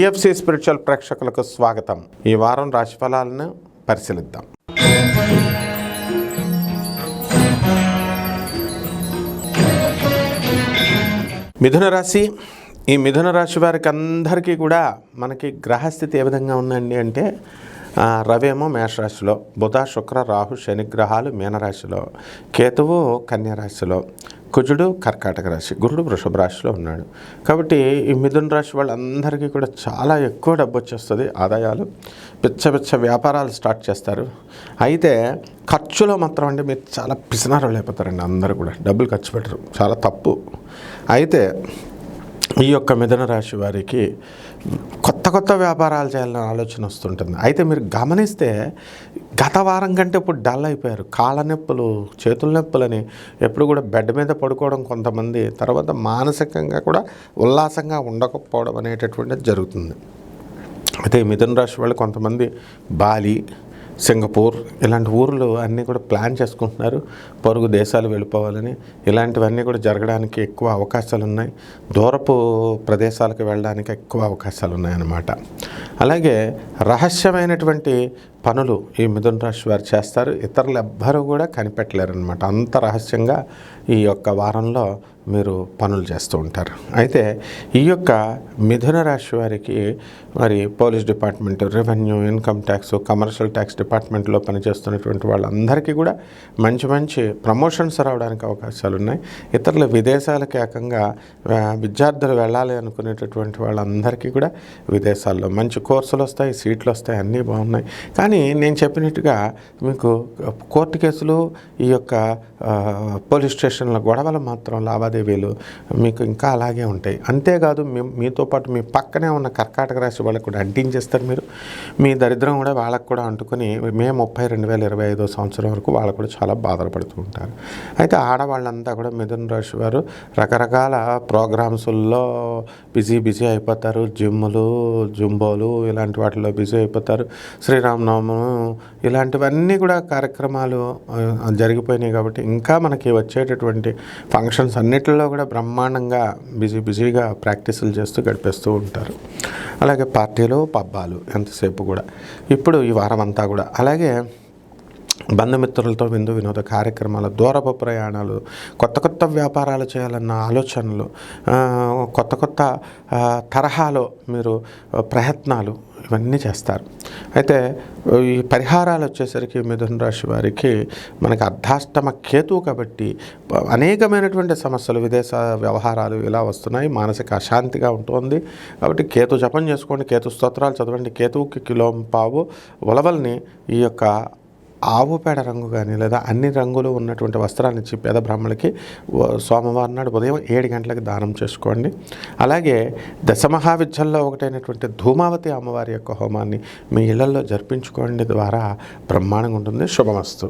DFC spiritual ప్రేక్షకులకు స్వాగతం. ఈ వారం రాశిఫలాలను పరిశీలిద్దాం. మిథున రాశి ఈ మిథున రాశి వారికి అందరికీ కూడా మనకి గ్రహస్థితి ఏ విధంగా ఉందండి అంటే రవేమో మేషరాశిలో బుధ శుక్ర రాహు శని గ్రహాలు మీనరాశిలో కేతువు కన్యారాశిలో కుజుడు కర్కాటక రాశి గురుడు వృషభ రాశిలో ఉన్నాడు. కాబట్టి ఈ మిథున రాశి వాళ్ళందరికీ కూడా చాలా ఎక్కువ డబ్బు వచ్చేస్తుంది ఆదాయాలు. పిచ్చ పిచ్చ వ్యాపారాలు స్టార్ట్ చేస్తారు. అయితే ఖర్చులో మాత్రం అంటే మీరు చాలా పిసినారు లేకపోతారండి అందరూ కూడా. డబ్బులు ఖర్చు పెట్టరు చాలా తప్పు. అయితే ఈ యొక్క మిథున రాశి వారికి కొత్త కొత్త వ్యాపారాలు చేయాలనే ఆలోచన వస్తుంటుంది. అయితే మీరు గమనిస్తే గత వారం కంటే ఇప్పుడు డల్ అయిపోయారు. కాళ్ళ నొప్పులు చేతుల నొప్పులని ఎప్పుడు కూడా బెడ్ మీద పడుకోవడం కొంతమంది తర్వాత మానసికంగా కూడా ఉల్లాసంగా ఉండకపోవడం అనేటటువంటిది జరుగుతుంది. అయితే మిథున రాశి వాళ్ళు కొంతమంది బాలి సింగపూర్ ఇలాంటి ఊర్లు అన్నీ కూడా ప్లాన్ చేసుకుంటున్నారు. పొరుగు దేశాలు వెళ్ళిపోవాలని. ఇలాంటివన్నీ కూడా జరగడానికి ఎక్కువ అవకాశాలు ఉన్నాయి దూరపు ప్రదేశాలకు వెళ్ళడానికి ఎక్కువ అవకాశాలు ఉన్నాయన్నమాట అలాగే రహస్యమైనటువంటి పనులు ఈ మిథున రాశి వారు చేస్తారు. ఇతరులు ఎవ్వరూ కూడా కనిపెట్టలేరు అనమాట అంత రహస్యంగా ఈ యొక్క వారంలో మీరు పనులు చేస్తూ ఉంటారు. అయితే ఈ యొక్క మిథున రాశి వారికి మరి police department revenue income tax commercial tax డిపార్ట్మెంట్లో పనిచేస్తున్నటువంటి వాళ్ళందరికీ కూడా మంచి మంచి ప్రమోషన్స్ రావడానికి అవకాశాలు ఉన్నాయి. ఇతరులు విదేశాలకు ఏకంగా విద్యార్థులు వెళ్ళాలి అనుకునేటటువంటి వాళ్ళందరికీ కూడా విదేశాల్లో మంచి కోర్సులు వస్తాయి సీట్లు వస్తాయి అన్నీ బాగున్నాయి. కానీ నేను చెప్పినట్టుగా మీకు కోర్టు కేసులు ఈ యొక్క పోలీస్ స్టేషన్ల గొడవలు మాత్రం లావాదేవీలు మీకు ఇంకా అలాగే ఉంటాయి. అంతేకాదు మీ మీతో పాటు మీ పక్కనే ఉన్న కర్కాటక రాశి వాళ్ళకి కూడా అంటించేస్తారు మీరు. మీ దరిద్రం కూడా వాళ్ళకు కూడా అంటుకొని మే ముప్పై రెండు వేల ఇరవై ఐదో సంవత్సరం వరకు వాళ్ళు కూడా చాలా బాధలు పడుతూ ఉంటారు. అయితే ఆడవాళ్ళంతా కూడా మిథున రాశి వారు రకరకాల ప్రోగ్రామ్స్లో బిజీ బిజీ అయిపోతారు. జిమ్లు జుంబోలు ఇలాంటి వాటిలో బిజీ అయిపోతారు. శ్రీరామ్నవ ఇలాంటివన్నీ కూడా కార్యక్రమాలు జరిగిపోయినాయి కాబట్టి ఇంకా మనకి వచ్చేటటువంటి ఫంక్షన్స్ అన్నిటిలో కూడా బ్రహ్మాండంగా బిజీ బిజీగా ప్రాక్టీసులు చేస్తూ గడిపేస్తూ ఉంటారు. అలాగే పార్టీలు పబ్బాలు ఎంతసేపు కూడా. ఇప్పుడు ఈ వారం అంతా కూడా. అలాగే బంధుమిత్రులతో విందు వినోద కార్యక్రమాలు దూరపు ప్రయాణాలు కొత్త కొత్త వ్యాపారాలు చేయాలన్న ఆలోచనలు కొత్త కొత్త తరహాలో మీరు ప్రయత్నాలు ఇవన్నీ చేస్తారు. అయితే ఈ పరిహారాలు వచ్చేసరికి మిథున రాశి వారికి మనకి అర్ధాష్టమ కేతువు కాబట్టి అనేకమైనటువంటి సమస్యలు విదేశ వ్యవహారాలు ఇలా వస్తున్నాయి. మానసిక అశాంతిగా ఉంటుంది. కాబట్టి కేతు జపం చేసుకోండి కేతు స్తోత్రాలు చదవండి. కేతువుకి కిలోం పావు ఉలవల్ని ఈ యొక్క ఆవు పేడ రంగు కానీ లేదా అన్ని రంగులు ఉన్నటువంటి వస్త్రాన్ని ఇచ్చి పేద బ్రాహ్మణులకి సోమవారం నాడు ఉదయం ఏడు గంటలకు దానం చేసుకోండి. అలాగే దశమహావిద్యల్లో ఒకటైనటువంటి ధూమావతి అమ్మవారి యొక్క హోమాన్ని మీ ఇళ్ళలో జరిపించుకోండి ద్వారా బ్రహ్మాండంగా ఉంటుంది. శుభమస్తు.